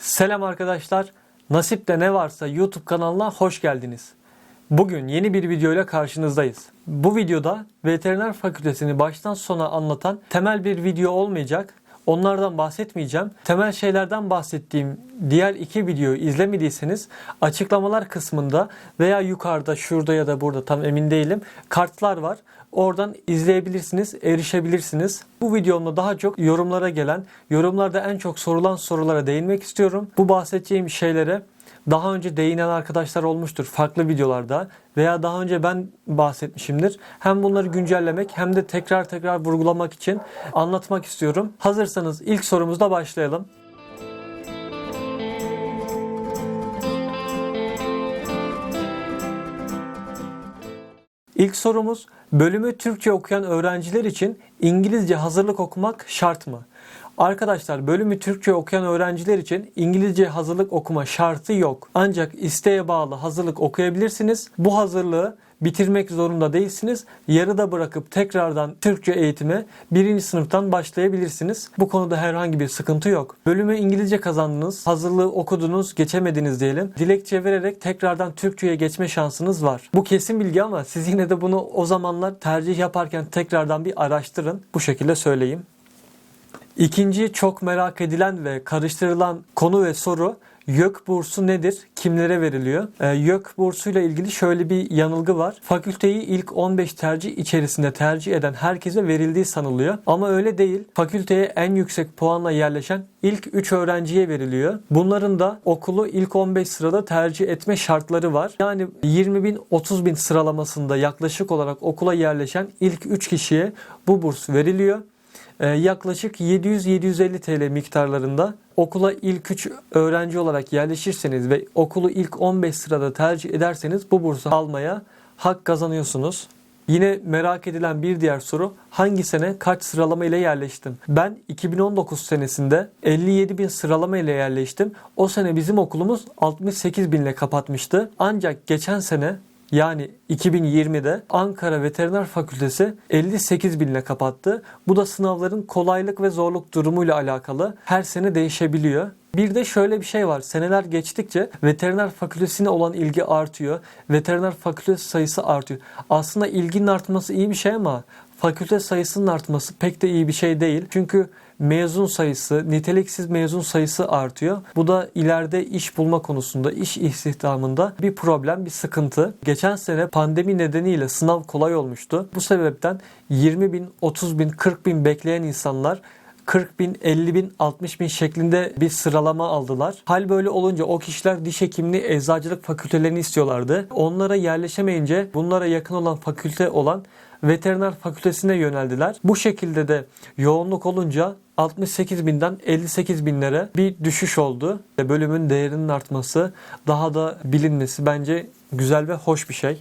Selam arkadaşlar. Nasipte ne varsa YouTube kanalına hoş geldiniz. Bugün yeni bir videoyla karşınızdayız. Bu videoda veteriner fakültesini baştan sona anlatan temel bir video olmayacak. Onlardan bahsetmeyeceğim. Temel şeylerden bahsettiğim diğer iki videoyu izlemediyseniz açıklamalar kısmında veya yukarıda şurada ya da burada tam emin değilim kartlar var. Oradan izleyebilirsiniz, erişebilirsiniz. Bu videomda daha çok yorumlara gelen, yorumlarda en çok sorulan sorulara değinmek istiyorum. Bu bahsedeceğim şeylere daha önce değinen arkadaşlar olmuştur farklı videolarda veya daha önce ben bahsetmişimdir. Hem bunları güncellemek hem de tekrar tekrar vurgulamak için anlatmak istiyorum. Hazırsanız ilk sorumuzla başlayalım. İlk sorumuz bölümü Türkçe okuyan öğrenciler için İngilizce hazırlık okumak şart mı? Arkadaşlar bölümü Türkçe okuyan öğrenciler için İngilizce hazırlık okuma şartı yok. Ancak isteğe bağlı hazırlık okuyabilirsiniz. Bu hazırlığı bitirmek zorunda değilsiniz. Yarıda bırakıp tekrardan Türkçe eğitime birinci sınıftan başlayabilirsiniz. Bu konuda herhangi bir sıkıntı yok. Bölümü İngilizce kazandınız, hazırlığı okudunuz, geçemediniz diyelim. Dilekçe vererek tekrardan Türkçe'ye geçme şansınız var. Bu kesin bilgi ama siz yine de bunu o zamanlar tercih yaparken tekrardan bir araştırın. Bu şekilde söyleyeyim. İkinci çok merak edilen ve karıştırılan konu ve soru YÖK bursu nedir? Kimlere veriliyor? Ee, YÖK bursuyla ilgili şöyle bir yanılgı var. Fakülteyi ilk 15 tercih içerisinde tercih eden herkese verildiği sanılıyor. Ama öyle değil. Fakülteye en yüksek puanla yerleşen ilk 3 öğrenciye veriliyor. Bunların da okulu ilk 15 sırada tercih etme şartları var. Yani 20 bin 30 bin sıralamasında yaklaşık olarak okula yerleşen ilk 3 kişiye bu burs veriliyor. Ee, yaklaşık 700-750 TL miktarlarında okula ilk 3 öğrenci olarak yerleşirseniz ve okulu ilk 15 sırada tercih ederseniz bu bursu almaya hak kazanıyorsunuz. Yine merak edilen bir diğer soru hangi sene kaç sıralama ile yerleştim? Ben 2019 senesinde 57 bin sıralama ile yerleştim. O sene bizim okulumuz 68 binle kapatmıştı. Ancak geçen sene yani 2020'de Ankara Veteriner Fakültesi 58 binle kapattı. Bu da sınavların kolaylık ve zorluk durumuyla alakalı. Her sene değişebiliyor. Bir de şöyle bir şey var. Seneler geçtikçe veteriner fakültesine olan ilgi artıyor. Veteriner fakültesi sayısı artıyor. Aslında ilginin artması iyi bir şey ama fakülte sayısının artması pek de iyi bir şey değil. Çünkü mezun sayısı, niteliksiz mezun sayısı artıyor. Bu da ileride iş bulma konusunda, iş istihdamında bir problem, bir sıkıntı. Geçen sene pandemi nedeniyle sınav kolay olmuştu. Bu sebepten 20 bin, 30 bin, 40 bin bekleyen insanlar 40 bin, 50 bin, 60 bin şeklinde bir sıralama aldılar. Hal böyle olunca o kişiler diş hekimliği, eczacılık fakültelerini istiyorlardı. Onlara yerleşemeyince bunlara yakın olan fakülte olan veteriner fakültesine yöneldiler. Bu şekilde de yoğunluk olunca 68 binden 58 binlere bir düşüş oldu. Bölümün değerinin artması, daha da bilinmesi bence güzel ve hoş bir şey.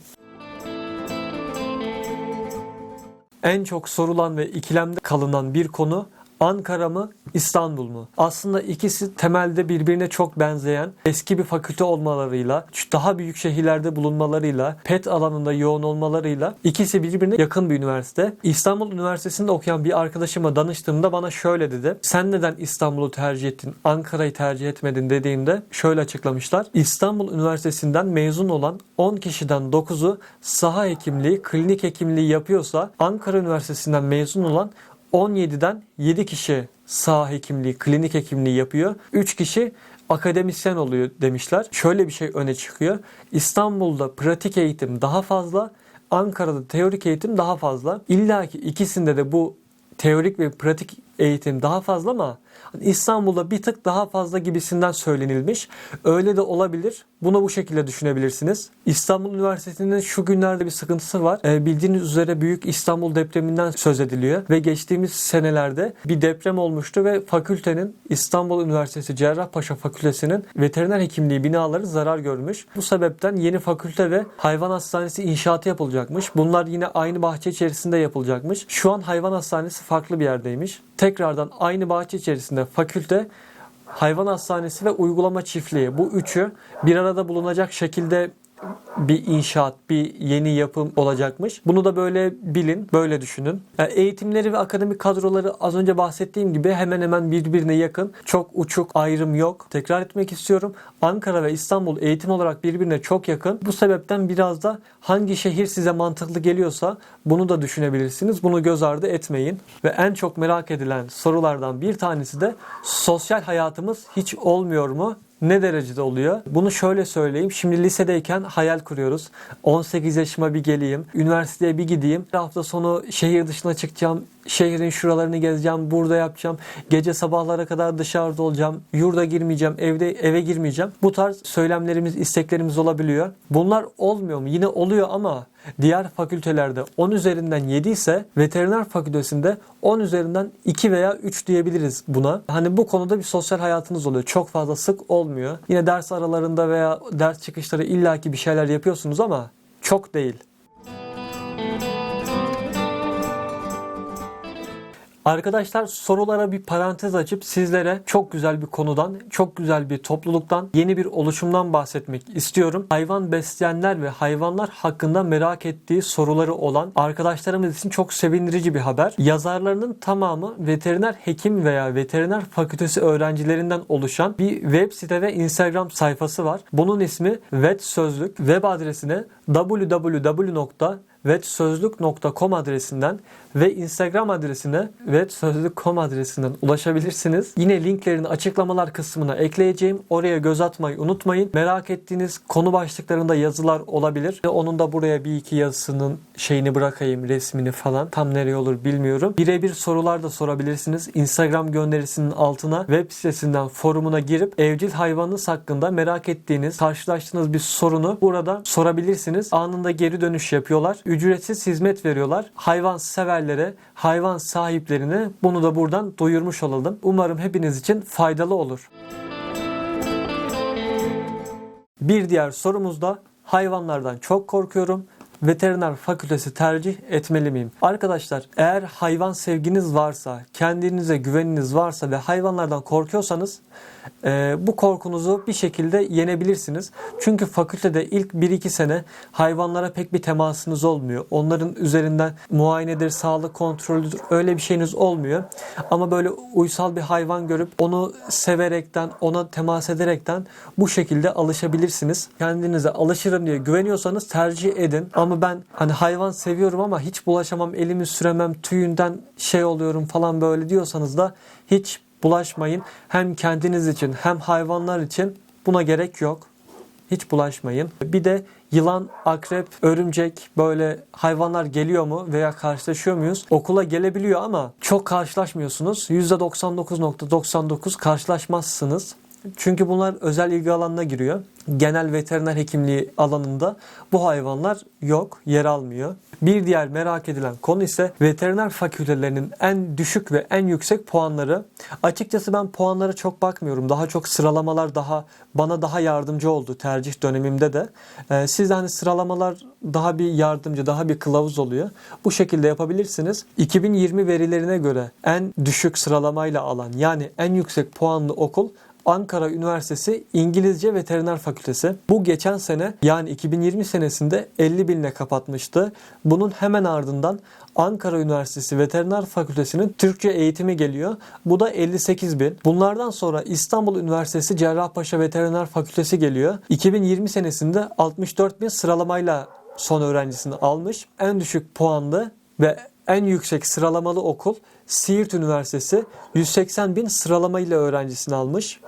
En çok sorulan ve ikilemde kalınan bir konu Ankara mı, İstanbul mu? Aslında ikisi temelde birbirine çok benzeyen eski bir fakülte olmalarıyla, daha büyük şehirlerde bulunmalarıyla, PET alanında yoğun olmalarıyla ikisi birbirine yakın bir üniversite. İstanbul Üniversitesi'nde okuyan bir arkadaşıma danıştığımda bana şöyle dedi. Sen neden İstanbul'u tercih ettin, Ankara'yı tercih etmedin dediğimde şöyle açıklamışlar. İstanbul Üniversitesi'nden mezun olan 10 kişiden 9'u saha hekimliği, klinik hekimliği yapıyorsa Ankara Üniversitesi'nden mezun olan 17'den 7 kişi sağ hekimliği, klinik hekimliği yapıyor. 3 kişi akademisyen oluyor demişler. Şöyle bir şey öne çıkıyor. İstanbul'da pratik eğitim daha fazla, Ankara'da teorik eğitim daha fazla. İlla ki ikisinde de bu teorik ve pratik eğitim daha fazla ama İstanbul'da bir tık daha fazla gibisinden söylenilmiş. Öyle de olabilir. Bunu bu şekilde düşünebilirsiniz. İstanbul Üniversitesi'nin şu günlerde bir sıkıntısı var. E, bildiğiniz üzere büyük İstanbul depreminden söz ediliyor ve geçtiğimiz senelerde bir deprem olmuştu ve fakültenin İstanbul Üniversitesi Cerrahpaşa Fakültesi'nin veteriner hekimliği binaları zarar görmüş. Bu sebepten yeni fakülte ve hayvan hastanesi inşaatı yapılacakmış. Bunlar yine aynı bahçe içerisinde yapılacakmış. Şu an hayvan hastanesi farklı bir yerdeymiş. Tekrardan aynı bahçe içerisinde fakülte hayvan hastanesi ve uygulama çiftliği. Bu üçü bir arada bulunacak şekilde bir inşaat, bir yeni yapım olacakmış. Bunu da böyle bilin, böyle düşünün. Yani eğitimleri ve akademik kadroları az önce bahsettiğim gibi hemen hemen birbirine yakın. Çok uçuk ayrım yok. Tekrar etmek istiyorum. Ankara ve İstanbul eğitim olarak birbirine çok yakın. Bu sebepten biraz da hangi şehir size mantıklı geliyorsa bunu da düşünebilirsiniz. Bunu göz ardı etmeyin. Ve en çok merak edilen sorulardan bir tanesi de sosyal hayatımız hiç olmuyor mu? Ne derecede oluyor? Bunu şöyle söyleyeyim. Şimdi lisedeyken hayal kuruyoruz. 18 yaşıma bir geleyim. Üniversiteye bir gideyim. Bir hafta sonu şehir dışına çıkacağım. Şehrin şuralarını gezeceğim. Burada yapacağım. Gece sabahlara kadar dışarıda olacağım. Yurda girmeyeceğim. Evde eve girmeyeceğim. Bu tarz söylemlerimiz, isteklerimiz olabiliyor. Bunlar olmuyor mu? Yine oluyor ama diğer fakültelerde 10 üzerinden 7 ise veteriner fakültesinde 10 üzerinden 2 veya 3 diyebiliriz buna. Hani bu konuda bir sosyal hayatınız oluyor. Çok fazla sık olmuyor. Yine ders aralarında veya ders çıkışları illaki bir şeyler yapıyorsunuz ama çok değil. Arkadaşlar sorulara bir parantez açıp sizlere çok güzel bir konudan, çok güzel bir topluluktan, yeni bir oluşumdan bahsetmek istiyorum. Hayvan besleyenler ve hayvanlar hakkında merak ettiği soruları olan arkadaşlarımız için çok sevindirici bir haber. Yazarlarının tamamı veteriner hekim veya veteriner fakültesi öğrencilerinden oluşan bir web site ve Instagram sayfası var. Bunun ismi Vet Sözlük. Web adresine www vetsözlük.com adresinden ve Instagram adresine vetsözlük.com adresinden ulaşabilirsiniz. Yine linklerini açıklamalar kısmına ekleyeceğim. Oraya göz atmayı unutmayın. Merak ettiğiniz konu başlıklarında yazılar olabilir. Onun da buraya bir iki yazısının şeyini bırakayım, resmini falan. Tam nereye olur bilmiyorum. Birebir sorular da sorabilirsiniz. Instagram gönderisinin altına web sitesinden forumuna girip evcil hayvanınız hakkında merak ettiğiniz, karşılaştığınız bir sorunu burada sorabilirsiniz. Anında geri dönüş yapıyorlar ücretsiz hizmet veriyorlar. Hayvan severlere, hayvan sahiplerine bunu da buradan duyurmuş olalım. Umarım hepiniz için faydalı olur. Bir diğer sorumuz da hayvanlardan çok korkuyorum. Veteriner fakültesi tercih etmeli miyim? Arkadaşlar eğer hayvan sevginiz varsa, kendinize güveniniz varsa ve hayvanlardan korkuyorsanız e, bu korkunuzu bir şekilde yenebilirsiniz. Çünkü fakültede ilk 1-2 sene hayvanlara pek bir temasınız olmuyor. Onların üzerinden muayenedir, sağlık kontrolüdür öyle bir şeyiniz olmuyor. Ama böyle uysal bir hayvan görüp onu severekten, ona temas ederekten bu şekilde alışabilirsiniz. Kendinize alışırım diye güveniyorsanız tercih edin. Ama ben hani hayvan seviyorum ama hiç bulaşamam, elimi süremem, tüyünden şey oluyorum falan böyle diyorsanız da hiç bulaşmayın. Hem kendiniz için hem hayvanlar için buna gerek yok. Hiç bulaşmayın. Bir de yılan, akrep, örümcek böyle hayvanlar geliyor mu veya karşılaşıyor muyuz? Okula gelebiliyor ama çok karşılaşmıyorsunuz. %99.99 karşılaşmazsınız. Çünkü bunlar özel ilgi alanına giriyor. Genel veteriner hekimliği alanında bu hayvanlar yok, yer almıyor. Bir diğer merak edilen konu ise veteriner fakültelerinin en düşük ve en yüksek puanları. Açıkçası ben puanlara çok bakmıyorum. Daha çok sıralamalar daha bana daha yardımcı oldu tercih dönemimde de. Ee, siz de hani sıralamalar daha bir yardımcı, daha bir kılavuz oluyor. Bu şekilde yapabilirsiniz. 2020 verilerine göre en düşük sıralamayla alan yani en yüksek puanlı okul Ankara Üniversitesi İngilizce Veteriner Fakültesi. Bu geçen sene yani 2020 senesinde 50 binle kapatmıştı. Bunun hemen ardından Ankara Üniversitesi Veteriner Fakültesi'nin Türkçe eğitimi geliyor. Bu da 58 bin. Bunlardan sonra İstanbul Üniversitesi Cerrahpaşa Veteriner Fakültesi geliyor. 2020 senesinde 64 bin sıralamayla son öğrencisini almış. En düşük puanlı ve en yüksek sıralamalı okul Siirt Üniversitesi 180 bin sıralamayla öğrencisini almış.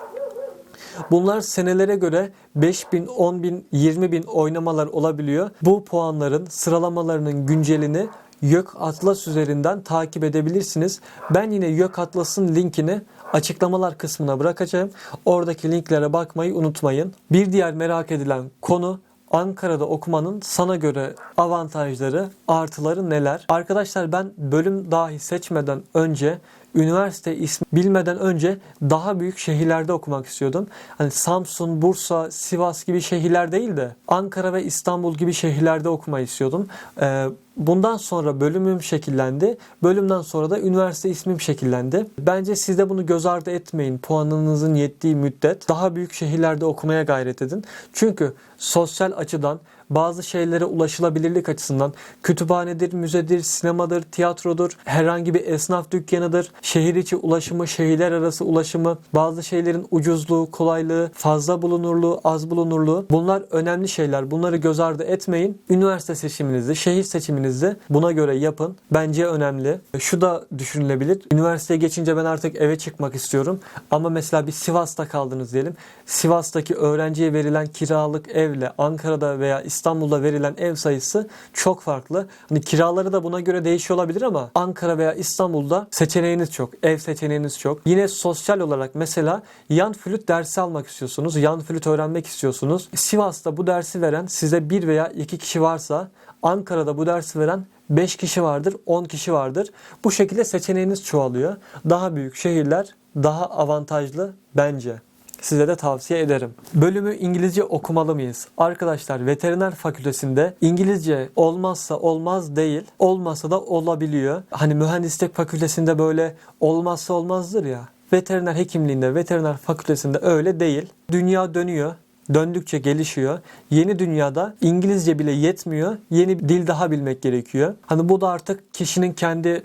Bunlar senelere göre 5 bin, 10 bin, 20 bin oynamalar olabiliyor. Bu puanların sıralamalarının güncelini YÖK Atlas üzerinden takip edebilirsiniz. Ben yine YÖK Atlas'ın linkini açıklamalar kısmına bırakacağım. Oradaki linklere bakmayı unutmayın. Bir diğer merak edilen konu Ankara'da okumanın sana göre avantajları, artıları neler? Arkadaşlar ben bölüm dahi seçmeden önce üniversite ismi bilmeden önce daha büyük şehirlerde okumak istiyordum. Hani Samsun, Bursa, Sivas gibi şehirler değil de Ankara ve İstanbul gibi şehirlerde okumayı istiyordum. Ee, Bundan sonra bölümüm şekillendi. Bölümden sonra da üniversite ismim şekillendi. Bence siz de bunu göz ardı etmeyin. Puanınızın yettiği müddet daha büyük şehirlerde okumaya gayret edin. Çünkü sosyal açıdan bazı şeylere ulaşılabilirlik açısından kütüphanedir, müzedir, sinemadır, tiyatrodur, herhangi bir esnaf dükkanıdır, şehir içi ulaşımı, şehirler arası ulaşımı, bazı şeylerin ucuzluğu, kolaylığı, fazla bulunurluğu, az bulunurluğu bunlar önemli şeyler. Bunları göz ardı etmeyin. Üniversite seçiminizi, şehir seçiminizi buna göre yapın. Bence önemli. Şu da düşünülebilir. Üniversiteye geçince ben artık eve çıkmak istiyorum. Ama mesela bir Sivas'ta kaldınız diyelim. Sivas'taki öğrenciye verilen kiralık evle Ankara'da veya İstanbul'da verilen ev sayısı çok farklı. Hani kiraları da buna göre değişiyor olabilir ama Ankara veya İstanbul'da seçeneğiniz çok. Ev seçeneğiniz çok. Yine sosyal olarak mesela yan flüt dersi almak istiyorsunuz. Yan flüt öğrenmek istiyorsunuz. Sivas'ta bu dersi veren size bir veya iki kişi varsa Ankara'da bu dersi veren 5 kişi vardır, 10 kişi vardır. Bu şekilde seçeneğiniz çoğalıyor. Daha büyük şehirler daha avantajlı bence. Size de tavsiye ederim. Bölümü İngilizce okumalı mıyız? Arkadaşlar veteriner fakültesinde İngilizce olmazsa olmaz değil, olmasa da olabiliyor. Hani mühendislik fakültesinde böyle olmazsa olmazdır ya. Veteriner hekimliğinde, veteriner fakültesinde öyle değil. Dünya dönüyor döndükçe gelişiyor. Yeni dünyada İngilizce bile yetmiyor. Yeni bir dil daha bilmek gerekiyor. Hani bu da artık kişinin kendi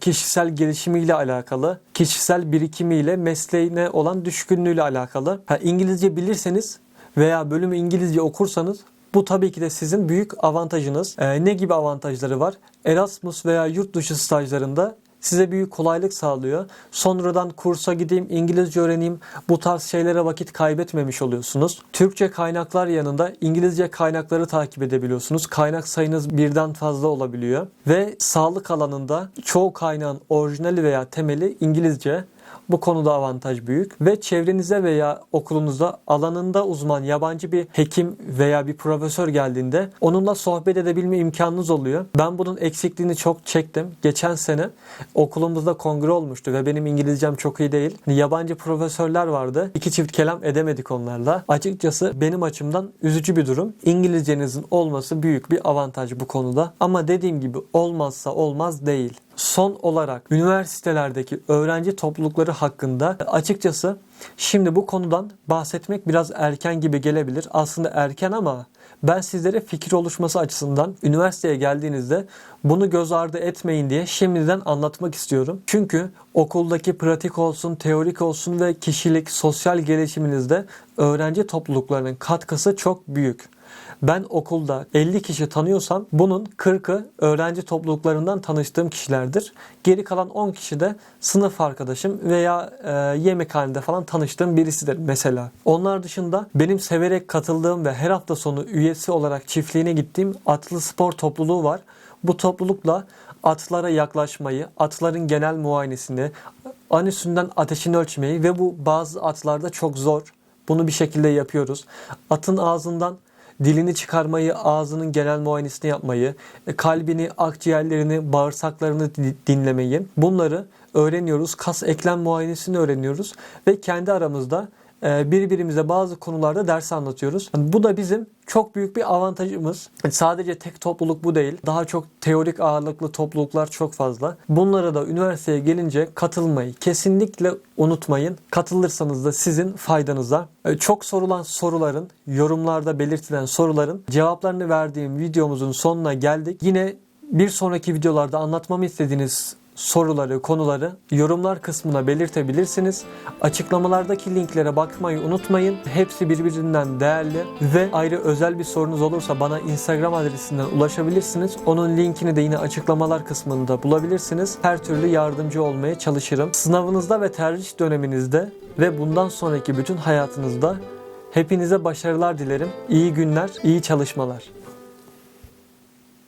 kişisel gelişimiyle alakalı, kişisel birikimiyle, mesleğine olan düşkünlüğüyle alakalı. Ha, İngilizce bilirseniz veya bölümü İngilizce okursanız bu tabii ki de sizin büyük avantajınız. E, ne gibi avantajları var? Erasmus veya yurt dışı stajlarında size büyük kolaylık sağlıyor. Sonradan kursa gideyim, İngilizce öğreneyim bu tarz şeylere vakit kaybetmemiş oluyorsunuz. Türkçe kaynaklar yanında İngilizce kaynakları takip edebiliyorsunuz. Kaynak sayınız birden fazla olabiliyor. Ve sağlık alanında çoğu kaynağın orijinali veya temeli İngilizce. Bu konuda avantaj büyük ve çevrenize veya okulunuzda alanında uzman yabancı bir hekim veya bir profesör geldiğinde onunla sohbet edebilme imkanınız oluyor. Ben bunun eksikliğini çok çektim. Geçen sene okulumuzda kongre olmuştu ve benim İngilizcem çok iyi değil. Yabancı profesörler vardı. İki çift kelam edemedik onlarla. Açıkçası benim açımdan üzücü bir durum. İngilizcenizin olması büyük bir avantaj bu konuda. Ama dediğim gibi olmazsa olmaz değil. Son olarak üniversitelerdeki öğrenci toplulukları hakkında açıkçası şimdi bu konudan bahsetmek biraz erken gibi gelebilir. Aslında erken ama ben sizlere fikir oluşması açısından üniversiteye geldiğinizde bunu göz ardı etmeyin diye şimdiden anlatmak istiyorum. Çünkü okuldaki pratik olsun, teorik olsun ve kişilik, sosyal gelişiminizde öğrenci topluluklarının katkısı çok büyük. Ben okulda 50 kişi tanıyorsam bunun 40'ı öğrenci topluluklarından tanıştığım kişilerdir. Geri kalan 10 kişi de sınıf arkadaşım veya e, yemekhanede falan tanıştığım birisidir mesela. Onlar dışında benim severek katıldığım ve her hafta sonu üyesi olarak çiftliğine gittiğim atlı spor topluluğu var. Bu toplulukla atlara yaklaşmayı, atların genel muayenesini, anüsünden ateşini ölçmeyi ve bu bazı atlarda çok zor. Bunu bir şekilde yapıyoruz. Atın ağzından dilini çıkarmayı, ağzının genel muayenesini yapmayı, e, kalbini, akciğerlerini, bağırsaklarını dinlemeyi bunları öğreniyoruz. Kas eklem muayenesini öğreniyoruz ve kendi aramızda birbirimize bazı konularda ders anlatıyoruz. Bu da bizim çok büyük bir avantajımız. Sadece tek topluluk bu değil. Daha çok teorik ağırlıklı topluluklar çok fazla. Bunlara da üniversiteye gelince katılmayı kesinlikle unutmayın. Katılırsanız da sizin faydanıza. E, çok sorulan soruların, yorumlarda belirtilen soruların cevaplarını verdiğim videomuzun sonuna geldik. Yine bir sonraki videolarda anlatmamı istediğiniz soruları, konuları yorumlar kısmına belirtebilirsiniz. Açıklamalardaki linklere bakmayı unutmayın. Hepsi birbirinden değerli ve ayrı özel bir sorunuz olursa bana Instagram adresinden ulaşabilirsiniz. Onun linkini de yine açıklamalar kısmında bulabilirsiniz. Her türlü yardımcı olmaya çalışırım. Sınavınızda ve tercih döneminizde ve bundan sonraki bütün hayatınızda hepinize başarılar dilerim. İyi günler, iyi çalışmalar.